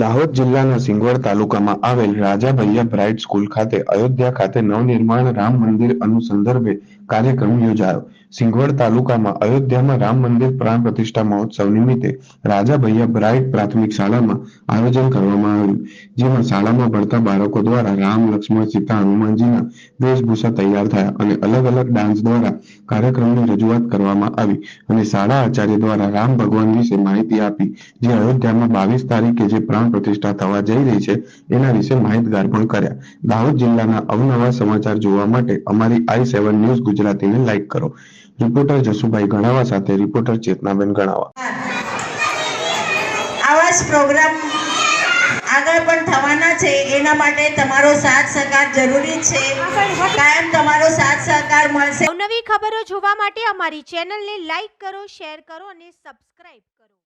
દાહોદ જિલ્લાના સિંગવડ તાલુકામાં આવેલ રાજા ભૈયા બ્રાઇટ સ્કૂલ ખાતે અયોધ્યા ખાતે નવનિર્માણ રામ મંદિર અનુસંદર્ભે કાર્યક્રમ યોજાયો. સિંગવડ તાલુકામાં અયોધ્યામાં રામ મંદિર પ્રાણ પ્રતિષ્ઠા મહોત્સવ નિમિત્તે રાજા ભૈયા બ્રાઇટ પ્રાથમિક શાળામાં આયોજન કરવામાં આવ્યું, જેમાં શાળામાં ભણતા બાળકો દ્વારા રામ, લક્ષ્મણ, સીતા, હનુમાનજીના વેશભૂષા તૈયાર થયા અને અલગ અલગ ડાન્સ દ્વારા કાર્યક્રમની રજૂઆત કરવામાં આવી અને શાળા આચાર્ય દ્વારા રામ ભગવાન વિશે માહિતી આપી, જે અયોધ્યામાં બાવીસ તારીખે જે પ્રાણ પ્રતિષ્ઠા થવા જઈ રહી છે એના વિશે માહિતગાર પણ કર્યા. દાહોદ જિલ્લાના અવનવા સમાચાર જોવા માટે અમારી આઈ સેવન ન્યૂઝ ગુજરાતીને લાઈક કરો. રિપોર્ટર જસુભાઈ ગણાવા સાથે રિપોર્ટર ચેતનાબેન ગણાવા. આવા જ પ્રોગ્રામ આગળ પણ થવાના છે એના માટે તમારો સાથ સહકાર જરૂરી છે. કાયમ તમારો સાથ સહકાર મળશે. નવી ખબરો જોવા માટે અમારી ચેનલને લાઈક કરો શેર કરો અને સબસ્ક્રાઇબ કરો.